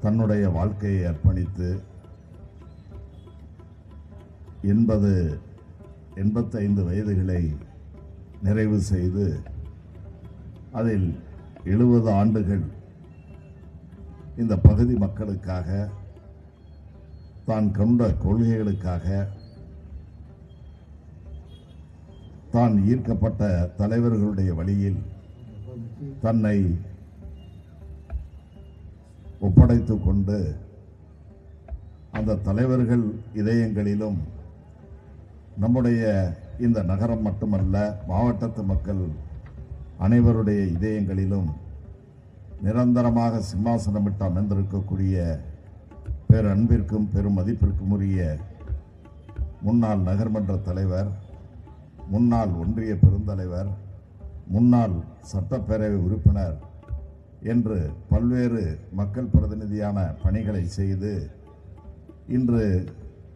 தன்னுடைய வாழ்க்கையை அர்ப்பணித்து எண்பது எண்பத்தைந்து வயதுகளை நிறைவு செய்து அதில் எழுபது ஆண்டுகள் இந்த பகுதி மக்களுக்காக தான் கொண்ட கொள்கைகளுக்காக தான் ஈர்க்கப்பட்ட தலைவர்களுடைய வழியில் தன்னை ஒப்படைத்து கொண்டு அந்த தலைவர்கள் இதயங்களிலும் நம்முடைய இந்த நகரம் மட்டுமல்ல மாவட்டத்து மக்கள் அனைவருடைய இதயங்களிலும் நிரந்தரமாக சிம்மாசனமிட்டு அமர்ந்திருக்கக்கூடிய பேரன்பிற்கும் பெரும் மதிப்பிற்கும் உரிய முன்னாள் நகர்மன்ற தலைவர் முன்னாள் ஒன்றிய பெருந்தலைவர் முன்னாள் சட்டப்பேரவை உறுப்பினர் என்று பல்வேறு மக்கள் பிரதிநிதியான பணிகளை செய்து இன்று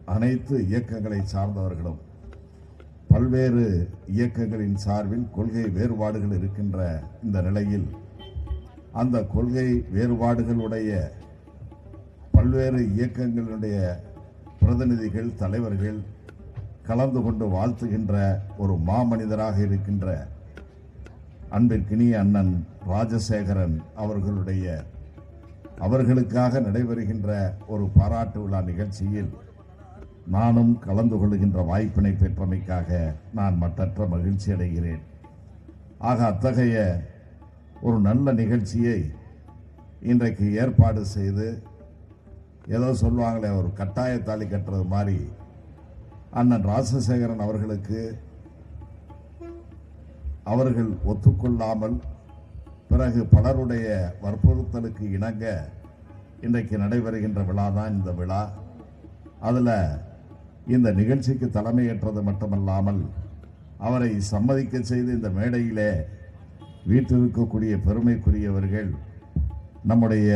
அனைத்து இயக்கங்களை சார்ந்தவர்களும் பல்வேறு இயக்கங்களின் சார்பில் கொள்கை வேறுபாடுகள் இருக்கின்ற இந்த நிலையில் அந்த கொள்கை வேறுபாடுகளுடைய பல்வேறு இயக்கங்களுடைய பிரதிநிதிகள் தலைவர்கள் கலந்து கொண்டு வாழ்த்துகின்ற ஒரு மாமனிதராக இருக்கின்ற அன்பிற்கினிய அண்ணன் ராஜசேகரன் அவர்களுடைய அவர்களுக்காக நடைபெறுகின்ற ஒரு பாராட்டு விழா நிகழ்ச்சியில் நானும் கலந்து கொள்கின்ற வாய்ப்பினை பெற்றமைக்காக நான் மற்றற்ற மகிழ்ச்சி அடைகிறேன். ஆக அத்தகைய ஒரு நல்ல நிகழ்ச்சியை இன்றைக்கு ஏற்பாடு செய்து ஏதோ சொல்லுவாங்களே ஒரு கட்டாய தாலி கட்டுறது மாதிரி அண்ணன் ராஜசேகரன் அவர்களுக்கு அவர்கள் ஒத்துக்கொள்ளாமல் பிறகு பலருடைய வற்புறுத்தலுக்கு இணங்க இன்றைக்கு நடைபெறுகின்ற விழா தான் இந்த விழா. அதில் இந்த நிகழ்ச்சிக்கு தலைமையேற்றது மட்டுமல்லாமல் அவரை சம்மதிக்க செய்து இந்த மேடையிலே வீட்டிருக்கக்கூடிய பெருமைக்குரியவர்கள் நம்முடைய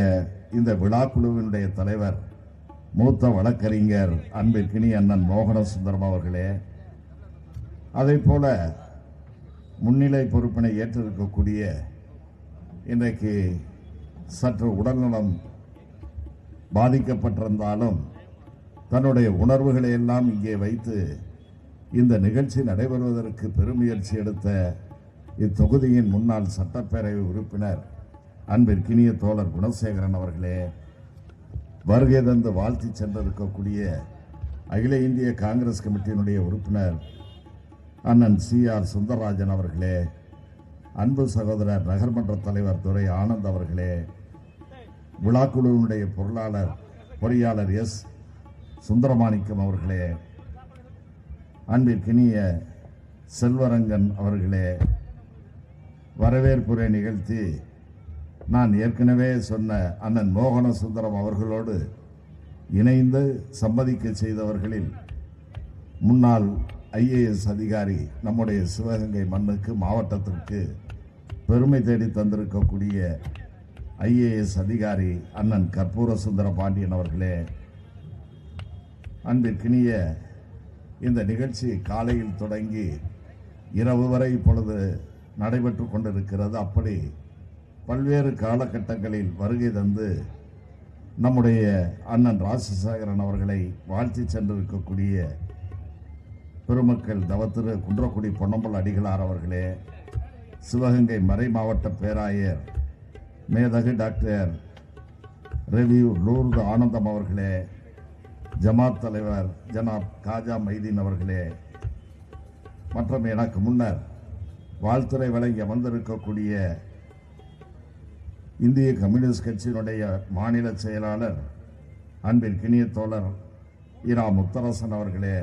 இந்த விழா குழுவினுடைய தலைவர் மூத்த வழக்கறிஞர் அன்பிற்கினி அண்ணன் மோகன சுந்தரம் அவர்களே. அதே போல முன்னிலை பொறுப்பினை ஏற்றிருக்கக்கூடிய இன்றைக்கு சற்று உடல்நலம் பாதிக்கப்பட்டிருந்தாலும் தன்னுடைய உணர்வுகளை எல்லாம் இங்கே வைத்து இந்த நிகழ்ச்சி நடைபெறுவதற்கு பெருமுயற்சி எடுத்த இத்தொகுதியின் முன்னாள் சட்டப்பேரவை உறுப்பினர் அன்பிற்கினிய தோழர் குணசேகரன் அவர்களே வருகை தந்து வாழ்த்தி சென்றிருக்கக்கூடிய அகில இந்திய காங்கிரஸ் கமிட்டியினுடைய உறுப்பினர் அண்ணன் சி ஆர் சுந்தரராஜன் அவர்களே அன்பு சகோதரர் நகர்மன்ற தலைவர் துரை ஆனந்த் அவர்களே விழாக்குழுவினுடைய பொருளாளர் பொறியாளர் எஸ் சுந்தரமாணிக்கம் அவர்களே அன்பிற்கினிய செல்வரங்கன் அவர்களே வரவேற்புரை நிகழ்த்தி நான் ஏற்கனவே சொன்ன அண்ணன் மோகன சுந்தரம் அவர்களோடு இணைந்து சம்மதிக்க செய்தவர்களில் முன்னாள் ஐஏஎஸ் அதிகாரி நம்முடைய சிவகங்கை மண்ணுக்கு மாவட்டத்திற்கு பெருமை தேடி தந்திருக்கக்கூடிய ஐஏஎஸ் அதிகாரி அண்ணன் கற்பூர சுந்தர பாண்டியன் அவர்களே அன்பிற்கினிய இந்த நிகழ்ச்சி காலையில் தொடங்கி இரவு வரை இப்பொழுது நடைபெற்று கொண்டிருக்கிறது. அப்படி பல்வேறு காலகட்டங்களில் வருகை தந்து நம்முடைய அண்ணன் ராஜசேகரன் அவர்களை வாழ்த்தி சென்றிருக்கக்கூடிய பெருமக்கள் தவத்திரு குன்றக்குடி பொன்னம்பல் அடிகளார் அவர்களே சிவகங்கை மறை மாவட்ட பேராயர் மேதகு டாக்டர் ரெவியூ லூர்து ஆனந்தம் அவர்களே ஜமாத் தலைவர் ஜனாப் காஜா மைதீன் அவர்களே மற்றும் எனக்கு முன்னர் வாழ்த்துறை வழங்கி அமர்ந்திருக்கக்கூடிய இந்திய கம்யூனிஸ்ட் கட்சியினுடைய மாநில செயலாளர் அன்பிற்கினிய தோழர் இரா முத்தரசன் அவர்களே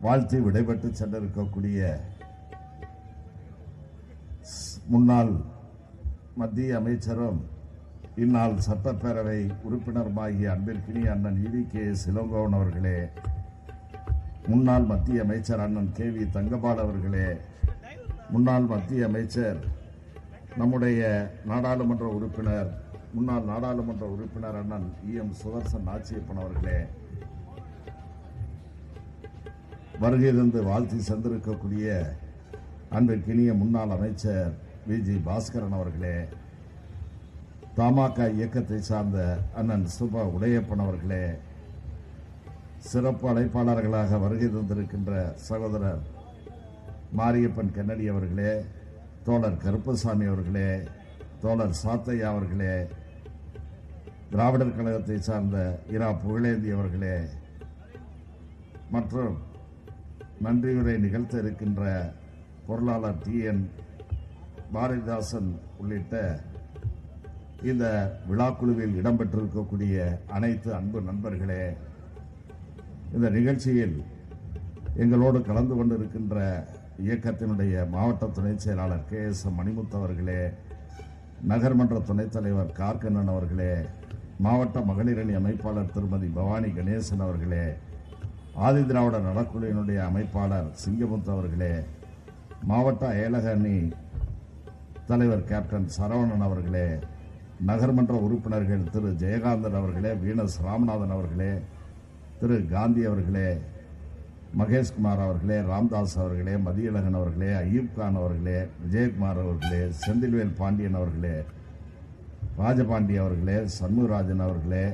வாழ்த்து விடைபெற்று சென்றிருக்கக்கூடிய முன்னாள் மத்திய அமைச்சரும் இந்நாள் சட்டப்பேரவை உறுப்பினருமாகிய அன்பிற்கினி அண்ணன் இவி கே. சிலங்கோவன் அவர்களே முன்னாள் மத்திய அமைச்சர் அண்ணன் கே. வி. தங்கபால் அவர்களே முன்னாள் மத்திய அமைச்சர் நம்முடைய நாடாளுமன்ற உறுப்பினர் முன்னாள் நாடாளுமன்ற உறுப்பினர் அண்ணன் இ. எம். சுதர்சன் நாச்சியப்பன் அவர்களே வருகை தந்து வாழ்த்தி சென்றிருக்கக்கூடிய அன்பிற்கினிய முன்னாள் அமைச்சர் வி. ஜி. பாஸ்கரன் அவர்களே தமாக இயக்கத்தை சார்ந்த அண்ணன் சுப உடையப்பன் அவர்களே சிறப்பு அழைப்பாளர்களாக வருகை தந்திருக்கின்ற சகோதரர் மாரியப்பன் கண்ணடி அவர்களே தோழர் கருப்பசாமி அவர்களே தோழர் சாத்தையா அவர்களே திராவிடர் கழகத்தை சார்ந்த இரா புகழேந்தி அவர்களே மற்றும் நன்றியுரை நிகழ்த்த இருக்கின்ற பொருளாளர் டி. என். பாரதிதாசன் உள்ளிட்ட இந்த விழாக்குழுவில் இடம்பெற்றிருக்கக்கூடிய அனைத்து அன்பு நண்பர்களே இந்த நிகழ்ச்சியில் எங்களோடு கலந்து கொண்டிருக்கின்ற இயக்கத்தினுடைய மாவட்ட துணைச் செயலாளர் கே. எஸ். மணிமுத்து அவர்களே நகர்மன்ற துணைத் தலைவர் கார்கண்ணன் அவர்களே மாவட்ட மகளிரணி அமைப்பாளர் திருமதி பவானி கணேசன் அவர்களே ஆதி திராவிட நலக்குழுவினுடைய அமைப்பாளர் சிங்கமுத்து அவர்களே மாவட்ட அயலக அணி தலைவர் கேப்டன் சரவணன் அவர்களே நகர்மன்ற உறுப்பினர்கள் திரு ஜெயகாந்தன் அவர்களே வீனஸ் ராமநாதன் அவர்களே திரு காந்தி அவர்களே மகேஷ்குமார் அவர்களே ராம்தாஸ் அவர்களே மதியழகன் அவர்களே அய்யூப்கான் அவர்களே விஜயகுமார் அவர்களே செந்தில்வேல் பாண்டியன் அவர்களே ராஜபாண்டி அவர்களே சண்முகராஜன் அவர்களே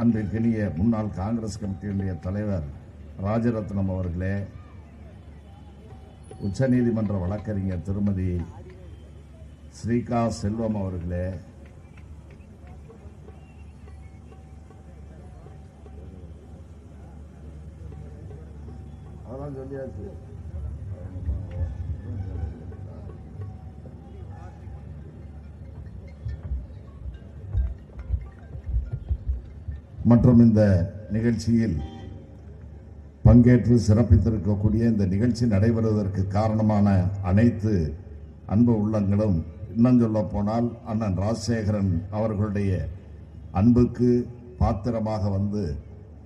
அன்றைக்கினிய முன்னாள் காங்கிரஸ் கமிட்டியினுடைய தலைவர் ராஜரத்னம் அவர்களே உச்சநீதிமன்ற வழக்கறிஞர் திருமதி ஸ்ரீகா செல்வம் அவர்களே அதெல்லாம் சொல்லியாச்சு. மற்றும் இந்த நிகழ்ச்சியில் பங்கேற்று சிறப்பித்திருக்கக்கூடிய இந்த நிகழ்ச்சி நடைபெறுவதற்கு காரணமான அனைத்து அன்பு உள்ளங்களும் இன்னும் சொல்ல போனால் அண்ணன் ராஜசேகரன் அவர்களுடைய அன்புக்கு பாத்திரமாக வந்து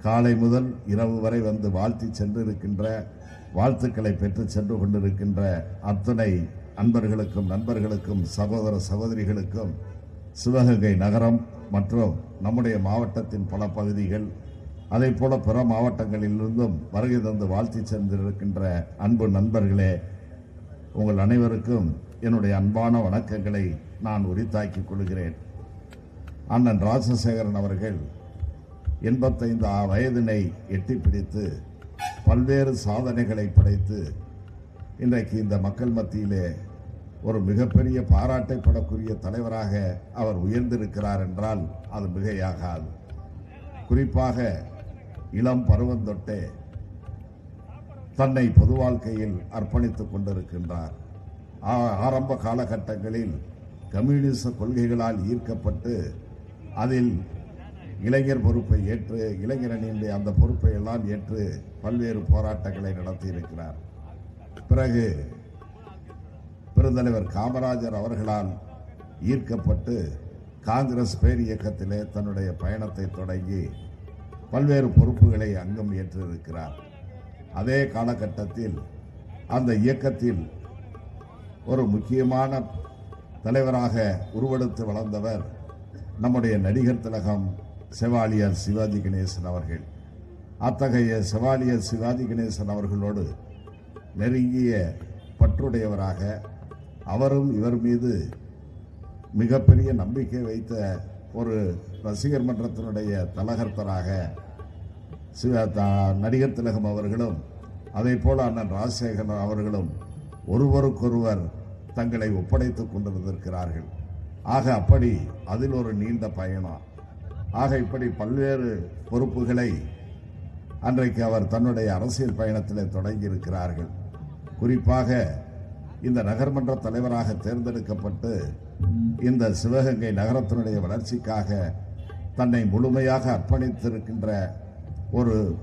காலை முதல் இரவு வரை வந்து வாழ்த்தி சென்றிருக்கின்ற வாழ்த்துக்களை பெற்று சென்று கொண்டிருக்கின்ற அத்தனை அன்பர்களுக்கும் நண்பர்களுக்கும் சகோதர சகோதரிகளுக்கும் சிவகங்கை நகரம் மற்றும் நம்முடைய மாவட்டத்தின் பல பகுதிகள் அதே போல பிற மாவட்டங்களிலிருந்தும் வருகை தந்து வாழ்த்தி சென்றிருக்கின்ற அன்பு நண்பர்களே உங்கள் அனைவருக்கும் என்னுடைய அன்பான வணக்கங்களை நான் உரித்தாக்கிக் கொள்கிறேன். அண்ணன் ராஜசேகரன் அவர்கள் எண்பத்தைந்து வயதினை எட்டி பிடித்து பல்வேறு சாதனைகளை படைத்து இன்றைக்கு இந்த மக்கள் மத்தியிலே ஒரு மிகப்பெரிய பாராட்டைப்படக்கூடிய தலைவராக அவர் உயர்ந்திருக்கிறார் என்றால் அது மிகையாகாது. குறிப்பாக இளம் பருவம் தொட்டே தன்னை பொது வாழ்க்கையில் அர்ப்பணித்துக் கொண்டிருக்கின்றார். ஆ- ஆரம்ப காலகட்டங்களில் கம்யூனிச கொள்கைகளால் ஈர்க்கப்பட்டு அதில் இளைஞர் பொறுப்பை ஏற்று இளைஞரணியினுடைய அந்த பொறுப்பை எல்லாம் ஏற்று பல்வேறு போராட்டங்களை நடத்தியிருக்கிறார். பிறகு பெருந்தலைவர் காமராஜர் அவர்களால் ஈர்க்கப்பட்டு காங்கிரஸ் பேர் இயக்கத்திலே தன்னுடைய பயணத்தை தொடங்கி பல்வேறு பொறுப்புகளை அங்கம் ஏற்றிருக்கிறார். அதே காலகட்டத்தில் அந்த இயக்கத்தில் ஒரு முக்கியமான தலைவராக உருவெடுத்து வளர்ந்தவர் நம்முடைய நடிகர் திலகம் செவாலியர் சிவாஜி கணேசன் அவர்கள். அத்தகைய செவாலியர் சிவாஜி கணேசன் அவர்களோடு நெருங்கிய பற்றுடையவராக அவரும் இவர் மீது மிகப்பெரிய நம்பிக்கை வைத்த ஒரு ரசிகர் மன்றத்தினுடைய தலகர்த்தராக சிவ- த- நடிகர் திலகம் அவர்களும் அதே போல அண்ணன் ராஜசேகரன் அவர்களும் ஒருவருக்கொருவர் தங்களை ஒப்படைத்துக் கொண்டிருந்திருக்கிறார்கள். ஆக அப்படி அதில் ஒரு நீண்ட பயணம். ஆக இப்படி பல்வேறு பொறுப்புகளை அன்றைக்கு அவர் தன்னுடைய அரசியல் பயணத்தில் தொடங்கி இருக்கிறார்கள் குறிப்பாக இந்த நகர்மன்ற தலைவராக தேர்ந்தெடுக்கப்பட்டு இந்த சிவகங்கை நகரத்தினுடைய வளர்ச்சிக்காக தன்னை முழுமையாக அர்ப்பணித்திருக்கின்ற ஒரு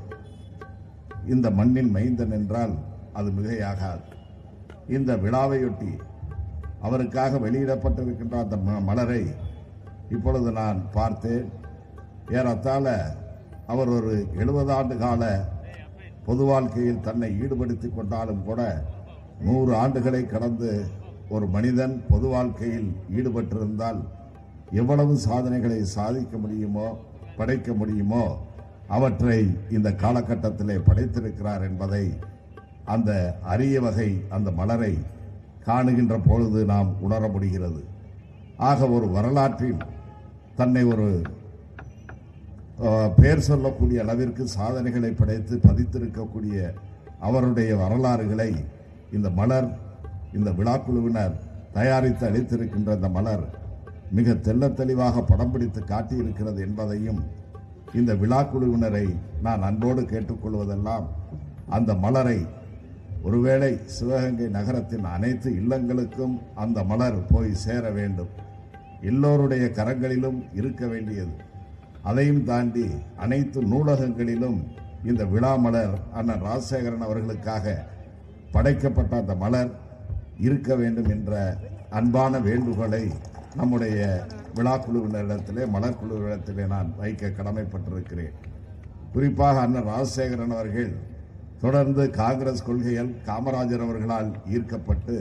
இந்த மண்ணின் மைந்தன் என்றால் அது மிகையாகாது. இந்த விழாவையொட்டி அவருக்காக வெளியிடப்பட்டிருக்கின்ற அந்த ம- மலரை இப்பொழுது நான் பார்த்தேன். ஏறத்தாழ அவர் ஒரு எழுபது ஆண்டு கால பொது வாழ்க்கையில் தன்னை ஈடுபடுத்திக் கொண்டாலும் கூட நூறு ஆண்டுகளை கடந்து ஒரு மனிதன் பொது வாழ்க்கையில் ஈடுபட்டிருந்தால் எவ்வளவு சாதனைகளை சாதிக்க முடியுமோ படைக்க முடியுமோ அவற்றை இந்த காலகட்டத்திலே படைத்திருக்கிறார் என்பதை அந்த அரிய வகை அந்த மலரை காணுகின்ற பொழுது நாம் உணர முடிகிறது. ஆக ஒரு வரலாற்றில் தன்னை ஒரு பெயர் சொல்லக்கூடிய அளவிற்கு சாதனைகளை படைத்து பதித்திருக்கக்கூடிய அவருடைய வரலாறுகளை இந்த மலர் இந்த விழாக்குழுவினர் தயாரித்து அளித்திருக்கின்ற இந்த மலர் மிக தெள்ள தெளிவாக படம் பிடித்து காட்டியிருக்கிறது என்பதையும் இந்த விழாக்குழுவினரை நான் அன்போடு கேட்டுக்கொள்வதெல்லாம் அந்த மலரை ஒருவேளை சிவகங்கை நகரத்தின் அனைத்து இல்லங்களுக்கும் அந்த மலர் போய் சேர வேண்டும். எல்லோருடைய கரங்களிலும் இருக்க வேண்டியது. அதையும் தாண்டி அனைத்து நூலகங்களிலும் இந்த விழா மலர் அண்ணன் ராஜசேகரன் அவர்களுக்காக படைக்கப்பட்ட அந்த மலர் இருக்க வேண்டும் என்ற அன்பான வேண்டுகோளை நம்முடைய விழாக்குழுவினரிடத்திலே மலர் குழுவினரிடத்திலே நான் வைக்க கடமைப்பட்டிருக்கிறேன். குறிப்பாக அண்ணன் ராஜசேகரன் அவர்கள் தொடர்ந்து காங்கிரஸ் கொள்கைகள் காமராஜர் அவர்களால் ஈர்க்கப்பட்டு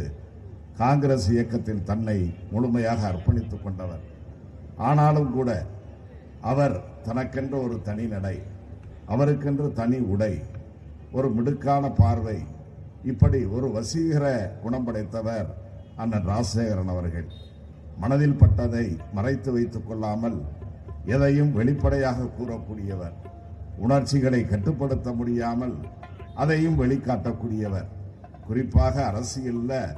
காங்கிரஸ் இயக்கத்தில் தன்னை முழுமையாக அர்ப்பணித்துக் கொண்டவர். ஆனாலும் கூட அவர் தனக்கென்று ஒரு தனி நடை அவருக்கென்று தனி உடை ஒரு மிடுக்கான பார்வை இப்படி ஒரு வசீகர குணம் படைத்தவர் அண்ணன் ராஜசேகரன் அவர்கள். மனதில் பட்டதை மறைத்து வைத்துக் கொள்ளாமல் எதையும் வெளிப்படையாக கூறக்கூடியவர். உணர்ச்சிகளை கட்டுப்படுத்த முடியாமல் அதையும் வெளிக்காட்டக்கூடியவர். குறிப்பாக அரசியலில்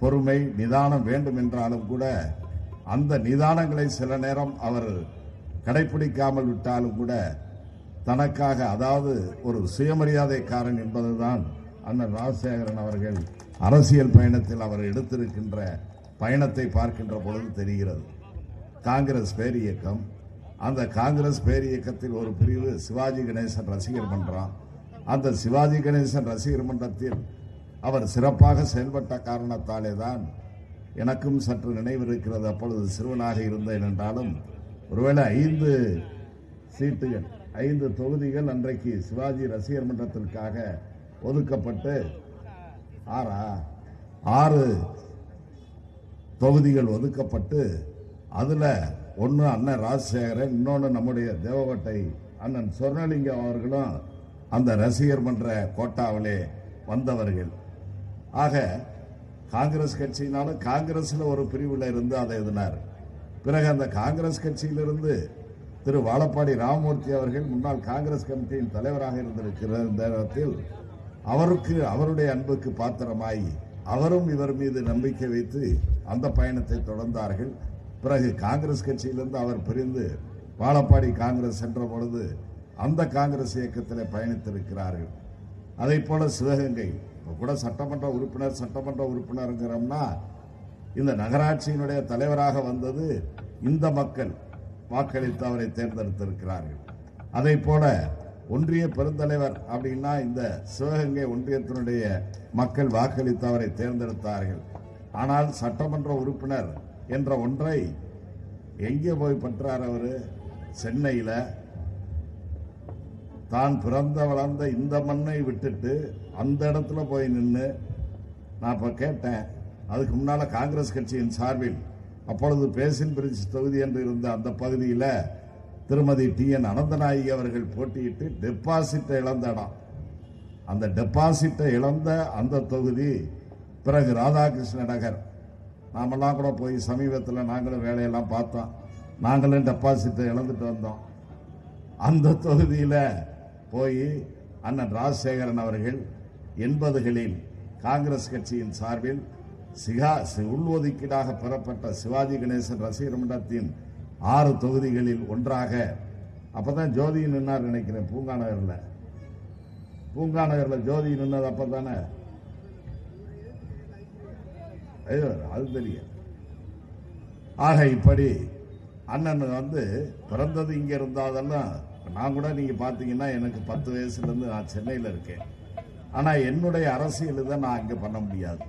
பொறுமை நிதானம் வேண்டும் என்றாலும் கூட அந்த நிதானங்களை சில நேரம் அவர் கடைபிடிக்காமல் விட்டாலும் கூட தனக்காக அதாவது ஒரு சுயமரியாதைக்காரன் என்பதுதான் அண்ணன் ராஜசேகரன் அவர்கள் அரசியல் பயணத்தில் அவர் எடுத்திருக்கின்ற பயணத்தை பார்க்கின்ற பொழுது தெரிகிறது. காங்கிரஸ் பேரியக்கம் அந்த காங்கிரஸ் பேரியக்கத்தில் ஒரு பிரிவு சிவாஜி கணேசன் ரசிகர் மன்றம். அந்த சிவாஜி கணேசன் ரசிகர் மன்றத்தில் அவர் சிறப்பாக செயல்பட்ட காரணத்தாலே தான் எனக்கும் சற்று நினைவு இருக்கிறது. அப்பொழுது சிறுவனாக இருந்தேன் என்றாலும் ஒருவேளை ஐந்து சீட்டுகள் ஐந்து தொகுதிகள் அன்றைக்கு சிவாஜி ரசிகர் மன்றத்திற்காக ஒதுக்கப்பட்டு ஆறா? ஆறு தொகுதிகள் ஒதுக்கப்பட்டு அதில் ஒன்று அண்ணன் ராஜசேகரன் இன்னொன்று நம்முடைய தேவகோட்டை அண்ணன் சொர்ணலிங்கம் அவர்களும் அந்த ரசிகர் மன்ற கோட்டாவிலே வந்தவர்கள். ஆக காங்கிரஸ் கட்சியினாலும் காங்கிரஸில் ஒரு பிரிவில் இருந்து அதை எழுதினார் பிறகு அந்த காங்கிரஸ் கட்சியிலிருந்து திரு வாழப்பாடி ராமமூர்த்தி அவர்கள் முன்னாள் காங்கிரஸ் கமிட்டியின் தலைவராக இருந்திருக்கிற நேரத்தில் அவருக்கு அவருடைய அன்புக்கு பாத்திரமாய் அவரும் இவர் மீது நம்பிக்கை வைத்து அந்த பயணத்தை தொடர்ந்தார்கள். பிறகு காங்கிரஸ் கட்சியிலிருந்து அவர் பிரிந்து வாழப்பாடி காங்கிரஸ் சென்ற பொழுது அந்த காங்கிரஸ் இயக்கத்தில் பயணித்திருக்கிறார்கள். அதை போல சிவகங்கை இப்போ கூட சட்டமன்ற உறுப்பினர் சட்டமன்ற உறுப்பினருங்கிறோம்னா இந்த நகராட்சியினுடைய தலைவராக வந்தது இந்த மக்கள். வாக்களித்து அவரை தேர்ந்தெடுத்திருக்கிறார்கள். அதை போல ஒன்றிய பெருந்தலைவர் அப்படின்னா இந்த சிவகங்கை ஒன்றியத்தினுடைய மக்கள் வாக்களித்து அவரை தேர்ந்தெடுத்தார்கள். ஆனால் சட்டமன்ற உறுப்பினர் என்ற ஒன்றை எங்கே போய் பற்றார் அவர்? சென்னையில. தான் பிறந்த வளர்ந்த இந்த மண்ணை விட்டுட்டு அந்த இடத்துல போய் நின்று நான் இப்போ கேட்டேன். அதுக்கு முன்னால காங்கிரஸ் கட்சியின் சார்பில் அப்பொழுது பேசின் பிரிட்ஜ் தொகுதி என்று இருந்த அந்த பகுதியில் திருமதி டி என் அனந்தநாயகி அவர்கள் போட்டியிட்டு டெபாசிட்டை இழந்த இடம் அந்த டெபாசிட்டை இழந்த அந்த தொகுதி பிறகு ராதாகிருஷ்ண நகர். நாமெல்லாம் கூட போய் சமீபத்தில் நாங்களும் வேலையெல்லாம் பார்த்தோம். நாங்களும் டெபாசிட்டை இழந்துட்டு வந்தோம். அந்த தொகுதியில் போய் அண்ணன் ராஜசேகரன் அவர்கள் எண்பதுகளில் காங்கிரஸ் கட்சியின் சார்பில் சிகா சி- உள்ஒதுக்கீடாக பெறப்பட்ட சிவாஜி கணேசன் ரசிகர் மன்றத்தின் ஆறு தொகுதிகளில் ஒன்றாக. அப்பதான் ஜோதி நின்னார் நினைக்கிறேன் பூங்கா நகரில். பூங்கா நகரில் ஜோதி நின்னது அப்பதானே? ஐயோ அது தெரியும் ஆக இப்படி அண்ணன் வந்து பிறந்தது இங்க இருந்தாதெல்லாம் நான் கூட நீங்க பாத்தீங்கன்னா எனக்கு பத்து வயசுல இருந்து நான் சென்னையில இருக்கேன். ஆனா என்னுடைய அரசியல் தான் நான் அங்கே பண்ண முடியாது.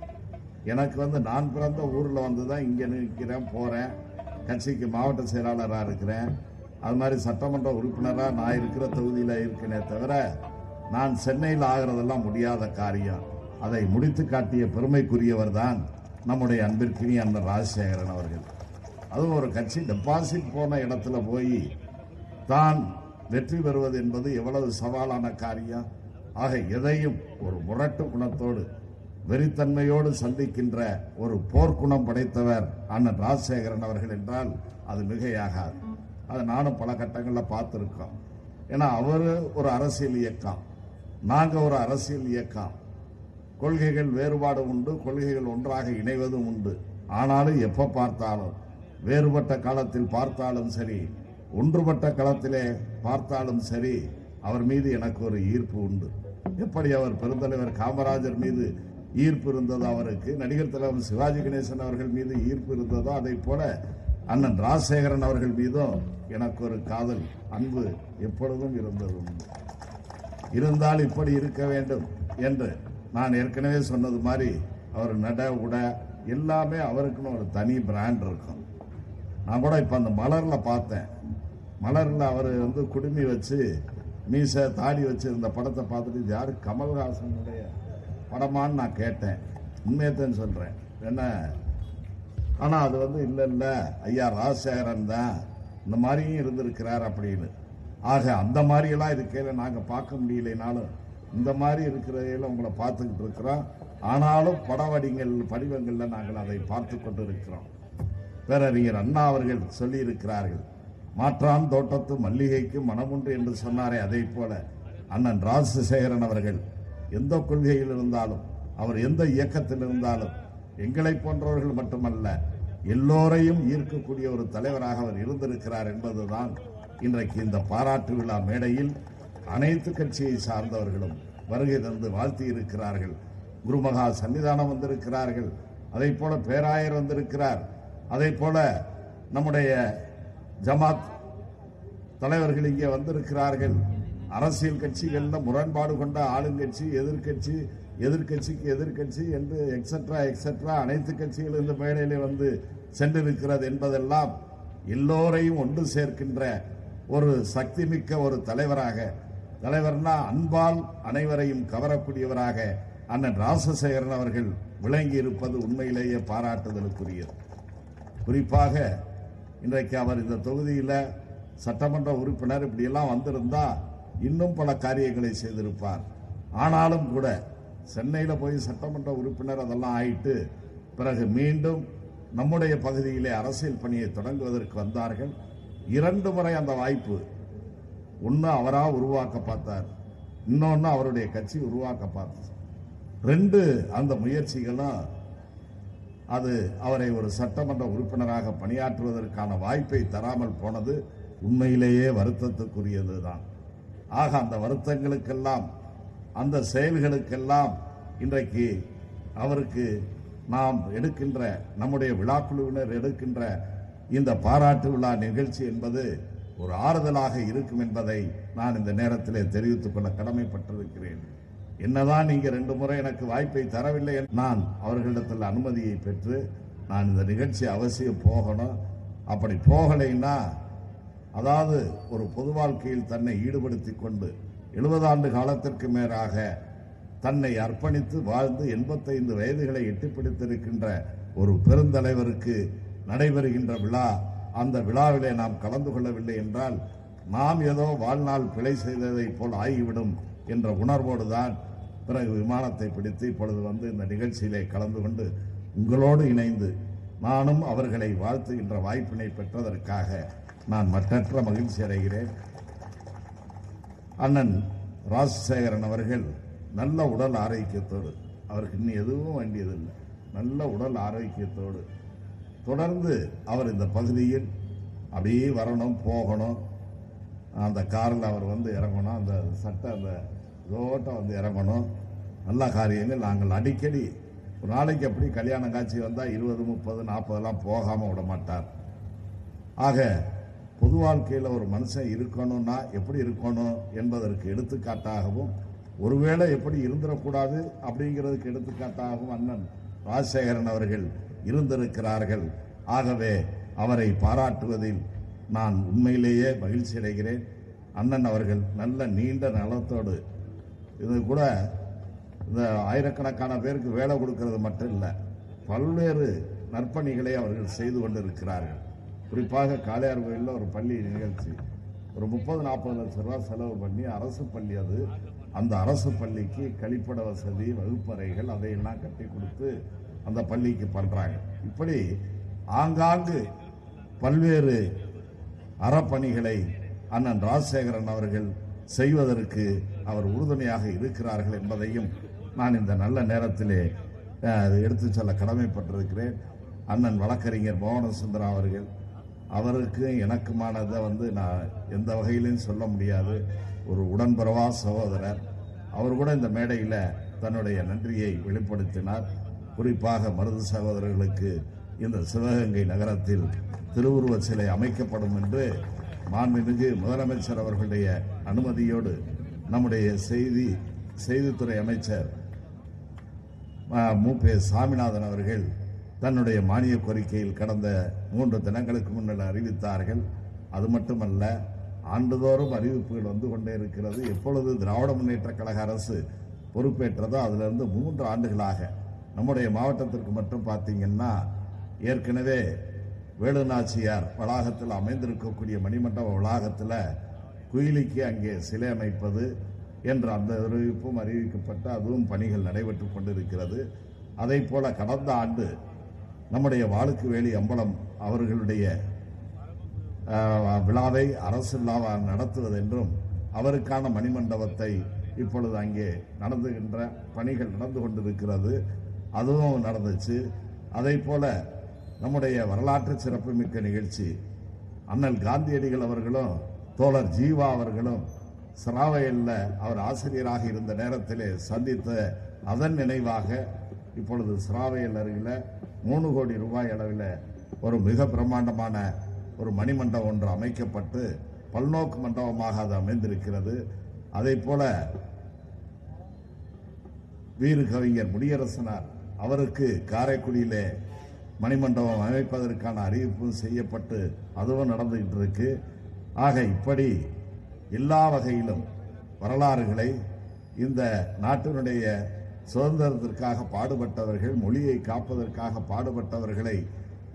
எனக்கு வந்து நான் பிறந்த ஊர்ல வந்து தான் இங்க நிற்கிறேன் போறேன். கட்சிக்கு மாவட்ட செயலாளராக இருக்கிறேன். அது மாதிரி சட்டமன்ற உறுப்பினராக நான் இருக்கிற தொகுதியில் இருக்கேனே தவிர நான் சென்னையில் ஆகிறதெல்லாம் முடியாத காரியம். அதை முடித்து காட்டிய பெருமைக்குரியவர் தான் நம்முடைய அன்பிற்கினி அண்ணன் ராஜசேகரன் அவர்கள். அதுவும் ஒரு கட்சி டெபாசிட் போன இடத்துல போய் தான் வெற்றி பெறுவது என்பது எவ்வளவு சவாலான காரியம். ஆக எதையும் ஒரு முரட்டு குணத்தோடு வெறித்தன்மையோடு சந்திக்கின்ற ஒரு போர்க்குணம் படைத்தவர் அண்ணன் ராஜசேகரன் அவர்கள் என்றால் அது மிகையாகாது. அதை நானும் பல கட்டங்களில் பார்த்துருக்கோம். ஏன்னா அவர் ஒரு அரசியல் இயக்கம். நாங்கள் ஒரு அரசியல் இயக்கம். கொள்கைகள் வேறுபாடு உண்டு கொள்கைகள் ஒன்றாக இணைவதும் உண்டு. ஆனாலும் எப்போ பார்த்தாலும் வேறுபட்ட காலத்தில் பார்த்தாலும் சரி ஒன்றுபட்ட களத்திலே பார்த்தாலும் சரி அவர் மீது எனக்கு ஒரு ஈர்ப்பு உண்டு. எப்படி அவர் பெருந்தலைவர் காமராஜர் மீது ஈர்ப்பு இருந்தது அவருக்கு? நடிகர் தலைவர் சிவாஜி கணேசன் அவர்கள் மீது ஈர்ப்பு இருந்ததோ? அதை போல அண்ணன் ராஜசேகரன் அவர்கள் மீதும் எனக்கு ஒரு காதல் அன்பு எப்பொழுதும் இருந்தது இருந்தால் இப்படி இருக்க வேண்டும் என்று நான் ஏற்கனவே சொன்னது மாதிரி அவர் நட உட எல்லாமே அவருக்குன்னு ஒரு தனி பிராண்ட் இருக்கும். நான் கூட இப்போ அந்த மலரில் பார்த்தேன். மலரில் அவர் வந்து குடுமி வச்சு மீசை தாடி வச்சு இந்த படத்தை பார்த்துட்டு இது கமல்ஹாசனுடைய படமான்னு நான் கேட்டேன். உண்மையத்தான் சொல்கிறேன் என்ன? ஆனால் அது வந்து இல்லை இல்லை. ஐயா ராஜசேகரன் தான் இந்த மாதிரியும் இருந்திருக்கிறார் அப்படின்னு. ஆக அந்த மாதிரியெல்லாம் இருக்கையில் நாங்கள் பார்க்க முடியலைனாலும் இந்த மாதிரி இருக்கிறதையில உங்களை பார்த்துக்கிட்டு இருக்கிறோம். ஆனாலும் பட வடிங்கள் படிவங்களில் நாங்கள் அதை பார்த்து கொண்டு இருக்கிறோம் பேரறிஞர் அண்ணா அவர்கள் சொல்லியிருக்கிறார்கள் மாற்றான் தோட்டத்து மல்லிகைக்கு மனமுண்டு என்று சொன்னாரே அதை போல அண்ணன் ராஜசேகரன் அவர்கள். எந்த கொள்கையில் இருந்தாலும் அவர் எந்த இயக்கத்தில் இருந்தாலும் எங்களை போன்றவர்கள் மட்டுமல்ல எல்லோரையும் ஈர்க்கக்கூடிய ஒரு தலைவராக அவர் இருந்திருக்கிறார் என்பதுதான் இன்றைக்கு இந்த பாராட்டு விழா மேடையில் அனைத்து கட்சியை சார்ந்தவர்களும் வருகை தந்து வாழ்த்தி இருக்கிறார்கள் குருமகா சன்னிதானம் வந்திருக்கிறார்கள். அதை போல பேராயர் வந்திருக்கிறார். அதை போல நம்முடைய ஜமாத் தலைவர்கள் இங்கே வந்திருக்கிறார்கள். அரசியல் கட்சிகள்ல முரண்பாடு கொண்ட ஆளுங்கட்சி எதிர்க்கட்சி எதிர்க்கட்சிக்கு எதிர்க்கட்சி என்று எக்ஸெட்ரா எக்ஸெட்ரா அனைத்து கட்சிகளும் இந்த மேடையிலே வந்து சென்றிருக்கிறது என்பதெல்லாம் எல்லோரையும் ஒன்று சேர்க்கின்ற ஒரு சக்தி மிக்க ஒரு தலைவராக தலைவர்னா அன்பால் அனைவரையும் கவரக்கூடியவராக அண்ணன் ராசசேகரன் அவர்கள் விளங்கி இருப்பது உண்மையிலேயே பாராட்டுதலுக்குரியது. குறிப்பாக இன்றைக்கு அவர் இந்த தொகுதியில் சட்டமன்ற உறுப்பினர் இப்படியெல்லாம் வந்திருந்தால் இன்னும் பல காரியங்களை செய்திருப்பார். ஆனாலும் கூட சென்னையில் போய் சட்டமன்ற உறுப்பினர் அதெல்லாம் ஆயிட்டு பிறகு மீண்டும் நம்முடைய பகுதியிலே அரசியல் பணியை தொடங்குவதற்கு வந்தார்கள். இரண்டு முறை அந்த வாய்ப்பு. ஒன்று அவராக உருவாக்க பார்த்தார். இன்னொன்று அவருடைய கட்சி உருவாக்க பார்த்தது ரெண்டு அந்த முயற்சிகளும் அது அவரை ஒரு சட்டமன்ற உறுப்பினராக பணியாற்றுவதற்கான வாய்ப்பை தராமல் போனது உண்மையிலேயே வருத்தத்துக்குரியது தான் ஆக அந்த வருத்தங்களுக்கெல்லாம் அந்த செயல்களுக்கெல்லாம் இன்றைக்கு அவருக்கு நாம் எடுக்கின்ற நம்முடைய விழாக்குழுவினர் எடுக்கின்ற இந்த பாராட்டு விழா நிகழ்ச்சி என்பது ஒரு ஆறுதலாக இருக்கும் என்பதை நான் இந்த நேரத்திலே தெரிவித்துக் கொள்ள கடமைப்பட்டிருக்கிறேன். என்னதான் நீங்கள் ரெண்டு முறை எனக்கு வாய்ப்பை தரவில்லை என்று நான் அவர்களிடத்தில் அனுமதியை பெற்று நான் இந்த நிகழ்ச்சி அவசியம் போகணும். அப்படி போகலைன்னா அதாவது ஒரு பொது வாழ்க்கையில் தன்னை ஈடுபடுத்தி கொண்டு எழுபது ஆண்டு காலத்திற்கு மேலாக தன்னை அர்ப்பணித்து வாழ்ந்து எண்பத்தைந்து வயதுகளை எட்டிப்பிடித்திருக்கின்ற ஒரு பெருந்தலைவருக்கு நடைபெறுகின்ற விழா அந்த விழாவிலே நாம் கலந்து கொள்ளவில்லை என்றால் நாம் ஏதோ வாழ்நாள் பிழை செய்ததைப் போல் ஆகிவிடும் என்ற உணர்வோடு தான் பிறகு விமானத்தை பிடித்து இப்பொழுது வந்து இந்த நிகழ்ச்சியிலே கலந்து கொண்டு உங்களோடு இணைந்து நானும் அவர்களை வாழ்த்துகின்ற வாய்ப்பினை பெற்றதற்காக நான் மற்றற்ற மகிழ்ச்சி அடைகிறேன். அண்ணன் ராஜசேகரன் அவர்கள் நல்ல உடல் ஆரோக்கியத்தோடு அவருக்கு இன்னும் எதுவும் வேண்டியதில்லை. நல்ல உடல் ஆரோக்கியத்தோடு தொடர்ந்து அவர் இந்த பகுதியில் அப்படியே வரணும் போகணும். அந்த காரில் அவர் வந்து இறங்கணும் அந்த சட்டை அந்த ரோட்டை வந்து இறங்கணும். நல்ல காரியங்கள் நாங்கள் அடிக்கடி ஒரு நாளைக்கு எப்படி கல்யாண காட்சி வந்தால் இருபது முப்பது நாற்பதெல்லாம் போகாமல் விட மாட்டார். ஆக பொது வாழ்க்கையில் ஒரு மனுஷன் இருக்கணும்னா எப்படி இருக்கணும் என்பதற்கு எடுத்துக்காட்டாகவும் ஒருவேளை எப்படி இருந்துடக்கூடாது அப்படிங்கிறதுக்கு எடுத்துக்காட்டாகவும் அண்ணன் ராஜசேகரன் அவர்கள் இருந்திருக்கிறார்கள். ஆகவே அவரை பாராட்டுவதில் நான் உண்மையிலேயே மகிழ்ச்சி அடைகிறேன். அண்ணன் அவர்கள் நல்ல நீண்ட நலத்தோடு இது கூட இந்த ஆயிரக்கணக்கான பேருக்கு வேலை கொடுக்கறது மட்டும் இல்லை பல்வேறு நற்பணிகளை அவர்கள் செய்து கொண்டிருக்கிறார்கள். குறிப்பாக காளையார் கோயிலில் ஒரு பள்ளி நிகழ்ச்சி. ஒரு முப்பது நாற்பது லட்சம் ரூபாய் செலவு பண்ணி அரசு பள்ளி அது. அந்த அரசு பள்ளிக்கு கழிப்பட வசதி வகுப்பறைகள் அதையெல்லாம் கட்டி கொடுத்து அந்த பள்ளிக்கு பண்ணுறாங்க இப்படி ஆங்காங்கு பல்வேறு அறப்பணிகளை அண்ணன் ராஜசேகரன் அவர்கள் செய்வதற்கு அவர் உறுதுணையாக இருக்கிறார்கள் என்பதையும் நான் இந்த நல்ல நேரத்திலே அஹ், எடுத்துச் சொல்ல கடமைப்பட்டிருக்கிறேன். அண்ணன் வழக்கறிஞர் மோகன சுந்தரா அவர்கள் அவருக்கும் எனக்குமானதை வந்து நான் எந்த வகையிலையும் சொல்ல முடியாது. ஒரு உடன்பரவா சகோதரர். அவர் கூட இந்த மேடையில் தன்னுடைய நன்றியை வெளிப்படுத்தினார். குறிப்பாக மருது சகோதரர்களுக்கு இந்த சிவகங்கை நகரத்தில் திருவுருவ சிலை அமைக்கப்படும் என்று மாண்புமிகு முதலமைச்சர் அவர்களுடைய அனுமதியோடு நம்முடைய செய்தி செய்தித்துறை அமைச்சர் மு பே சாமிநாதன் அவர்கள் தன்னுடைய மானிய கோரிக்கையில் கடந்த மூன்று தினங்களுக்கு முன்னர் அறிவித்தார்கள். அது மட்டுமல்ல ஆண்டுதோறும் அறிவிப்புகள் வந்து கொண்டே இருக்கிறது. எப்பொழுது திராவிட முன்னேற்ற கழக அரசு பொறுப்பேற்றதோ அதிலிருந்து மூன்று ஆண்டுகளாக நம்முடைய மாவட்டத்திற்கு மட்டும் பார்த்தீங்கன்னா ஏற்கனவே வேலுநாச்சியார் வளாகத்தில் அமைந்திருக்கக்கூடிய மணிமண்டப வளாகத்தில் குயிலிக்கு அங்கே சிலை அமைப்பது என்ற அந்த அறிவிப்பும் அறிவிக்கப்பட்டு அதுவும் பணிகள் நடைபெற்று கொண்டிருக்கிறது. அதை போல கடந்த ஆண்டு நம்முடைய வாழுக்கு வேலி அம்பலம் அவர்களுடைய விழாவை அரசு விழாவாக நடத்துவது என்றும் அவருக்கான மணிமண்டபத்தை இப்பொழுது அங்கே நடந்துகின்ற பணிகள் நடந்து கொண்டிருக்கிறது. அதுவும் நடந்துச்சு. அதை போல நம்முடைய வரலாற்று சிறப்புமிக்க நிகழ்ச்சி அண்ணல் காந்தியடிகள் அவர்களும் தோழர் ஜீவா அவர்களும் சிராவையில் அவர் ஆசிரியராக இருந்த நேரத்திலே சந்தித்த அதன் நினைவாக இப்பொழுது சிராவையில் அருகில் மூணு கோடி ரூபாய் அளவில் ஒரு மிக பிரம்மாண்டமான ஒரு மணிமண்டபம் ஒன்று அமைக்கப்பட்டு பல்நோக்கு மண்டபமாக அது அமைந்திருக்கிறது. அதே போல வீர கவிஞர் முடியரசனார் அவருக்கு காரைக்குடியிலே மணிமண்டபம் அமைப்பதற்கான அறிவிப்பு செய்யப்பட்டு அதுவும் நடந்துகிட்டு இருக்கு ஆக இப்படி எல்லா வகையிலும் வரலாறுகளை இந்த நாட்டினுடைய சுதந்திரத்திற்காக பாடுபட்டவர்கள் மொழியை காப்பதற்காக பாடுபட்டவர்களை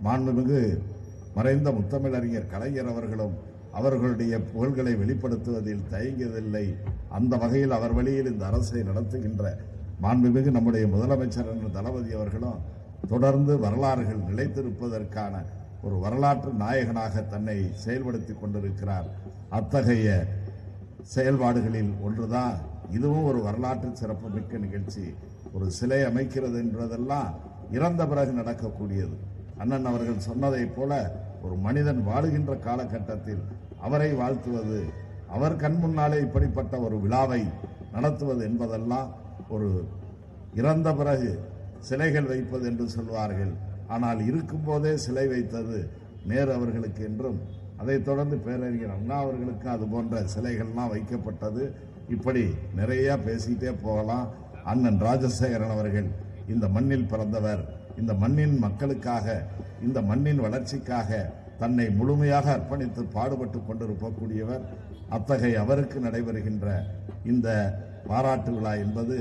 மாண்புமிகு மறைந்த முத்தமிழறிஞர் கலைஞர் அவர்களும் அவர்களுடைய புகழ்களை வெளிப்படுத்துவதில் தயங்கியதில்லை. அந்த வகையில் அவர் வழியில் இந்த அரசை நடத்துகின்ற மாண்புமிகு நம்முடைய முதலமைச்சர் என்ற தளபதி அவர்களும் தொடர்ந்து வரலாறுகள் நிலைத்திருப்பதற்கான ஒரு வரலாற்று நாயகனாக தன்னை செயல்படுத்தி கொண்டிருக்கிறார். அத்தகைய செயல்பாடுகளில் ஒன்றுதான் இதுவும் ஒரு வரலாற்று சிறப்புமிக்க நிகழ்ச்சி. ஒரு சிலை அமைக்கிறது என்பதெல்லாம் இறந்த பிறகு நடக்கக்கூடியது. அண்ணன் அவர்கள் சொன்னதைப் போல ஒரு மனிதன் வாழுகின்ற காலகட்டத்தில் அவரை வாழ்த்துவது அவர் கண் முன்னாலே இப்படிப்பட்ட ஒரு விழாவை நடத்துவது என்பதெல்லாம் ஒரு இறந்த பிறகு சிலைகள் வைப்பது என்று சொல்வார்கள். ஆனால் இருக்கும்போதே சிலை வைத்தது நேரு அவர்களுக்கு என்றும் அதைத் தொடர்ந்து பேரறிஞர் அண்ணா அவர்களுக்கு அது போன்ற சிலைகள்லாம் வைக்கப்பட்டது. இப்படி நிறைய பேசிக்கிட்டே போகலாம். அண்ணன் ராஜசேகரன் அவர்கள் இந்த மண்ணில் பிறந்தவர். இந்த மண்ணின் மக்களுக்காக இந்த மண்ணின் வளர்ச்சிக்காக தன்னை முழுமையாக அர்ப்பணித்து பாடுபட்டு கொண்டிருக்கக்கூடியவர். அத்தகைய அவருக்கு நடைபெறுகின்ற இந்த பாராட்டு விழா என்பது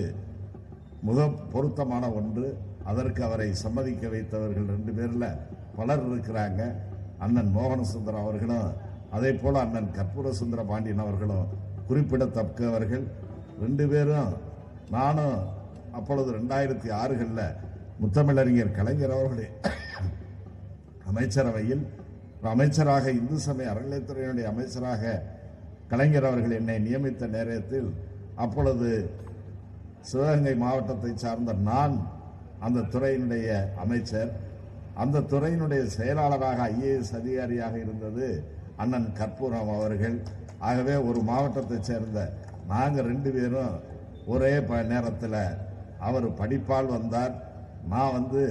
மிக பொருத்தமான ஒன்று. அதற்கு அவரை சம்மதிக்க வைத்தவர்கள் ரெண்டு பேரில் பலர் இருக்கிறாங்க. அண்ணன் மோகன சுந்தரம் அவர்களும் அதே போல அண்ணன் கற்பூர சுந்தர பாண்டியன் அவர்களும் குறிப்பிடத்தக்கவர்கள். ரெண்டு பேரும் நானும் அப்பொழுது ரெண்டாயிரத்தி ஆறுகளில் முத்தமிழறிஞர் கலைஞர் அவர்களே. அமைச்சரவையில் அமைச்சராக இந்து சமய அறநிலையத்துறையினுடைய அமைச்சராக கலைஞர் அவர்கள் என்னை நியமித்த நேரத்தில் அப்பொழுது சிவகங்கை மாவட்டத்தை சார்ந்த நான் அந்த துறையினுடைய அமைச்சர். அந்த துறையினுடைய செயலாளராக ஐஏஎஸ் அதிகாரியாக இருந்தது அண்ணன் கற்பூரம் அவர்கள். ஆகவே ஒரு மாவட்டத்தைச் சேர்ந்த நாங்கள் ரெண்டு பேரும் ஒரே ப நேரத்தில் அவர் படிப்பால் வந்தார். நான் வந்து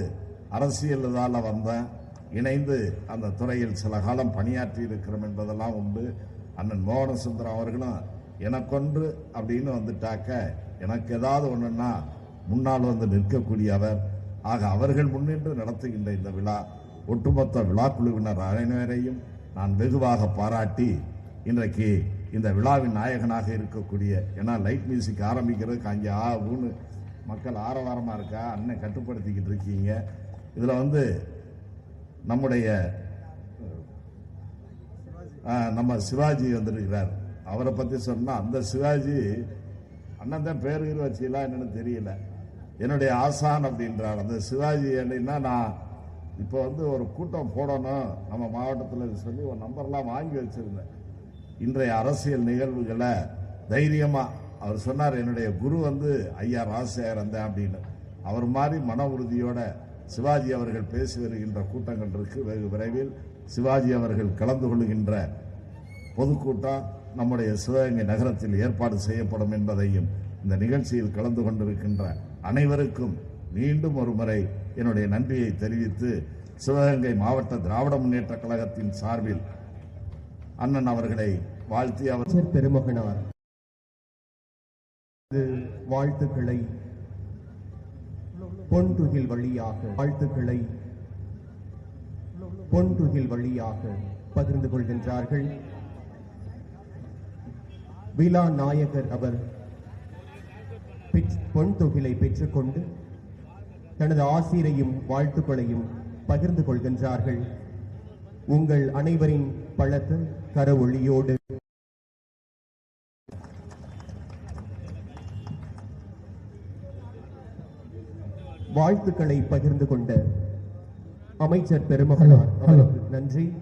அரசியலால் வந்தேன். இணைந்து அந்த துறையில் சில காலம் பணியாற்றி இருக்கிறோம் என்பதெல்லாம் உண்டு. அண்ணன் மோகன சுந்தரம் அவர்களும் எனக்கொன்று அப்படின்னு வந்துட்டாக்க எனக்கு ஏதாவது ஒன்றுன்னா முன்னால் வந்து நிற்கக்கூடியவர். ஆக அவர்கள் முன்னின்று நடத்துகின்ற இந்த விழா ஒட்டுமொத்த விழா குழுவினர் அனைவரையும் நான் வெகுவாக பாராட்டி இன்றைக்கு இந்த விழாவின் நாயகனாக இருக்கக்கூடிய ஏன்னா லைட் மியூசிக் ஆரம்பிக்கிறதுக்கு அங்கே ஆ ஊன்னு. மக்கள் ஆரவாரமாக இருக்கா? அண்ணன் கட்டுப்படுத்திக்கிட்டு இருக்கீங்க. இதில் வந்து நம்முடைய நம்ம சிவாஜி வந்திருக்கிறார். அவரை பற்றி சொன்னால் அந்த சிவாஜி அண்ணன் தான் பேர் வச்சுலாம் என்னன்னு தெரியல. என்னுடைய ஆசான் அப்படின்றார். அந்த சிவாஜி அப்படின்னா நான் இப்போ வந்து ஒரு கூட்டம் போடணும். நம்ம மாவட்டத்தில் சொல்லி ஒரு நம்பர்லாம் வாங்கி வச்சிருந்தேன். இன்றைய அரசியல் நிகழ்வுகளை தைரியமாக அவர் சொன்னார் என்னுடைய குரு வந்து ஐயா ராஜசேகர் இருந்தேன் அப்படின்னு. அவர் மாதிரி மன உறுதியோட சிவாஜி அவர்கள் பேசி வருகின்ற கூட்டங்கள் இருக்கு. வெகு விரைவில் சிவாஜி அவர்கள் கலந்து கொள்கின்ற பொதுக்கூட்டம் நம்முடைய சிவகங்கை நகரத்தில் ஏற்பாடு செய்யப்படும் என்பதையும் இந்த நிகழ்ச்சியில் கலந்து கொண்டிருக்கின்ற அனைவருக்கும் மீண்டும் ஒருமுறை என்னுடைய நன்றியை தெரிவித்து சிவகங்கை மாவட்ட திராவிட முன்னேற்ற கழகத்தின் சார்பில் அண்ணன் அவர்களை வாழ்த்தி அவர் பெருமகனார். வாழ்த்துக்களை பொன்றுகில் வழியாக வாழ்த்துக்களை பொன்றுகில் வழியாக பகிர்ந்து கொள்கின்றார்கள். விழா நாயகர் அவர் பெற்- பொன்தொகிலை பெற்றுக்கொண்டு தனது ஆசிரையும் வாழ்த்துக்களையும் பகிர்ந்து கொள்கின்றார்கள். உங்கள் அனைவரின் பழத்த கரவொளியோடு. வாழ்த்துக்களை பகிர்ந்து கொண்ட அமைச்சர் பெருமகனார் நன்றி.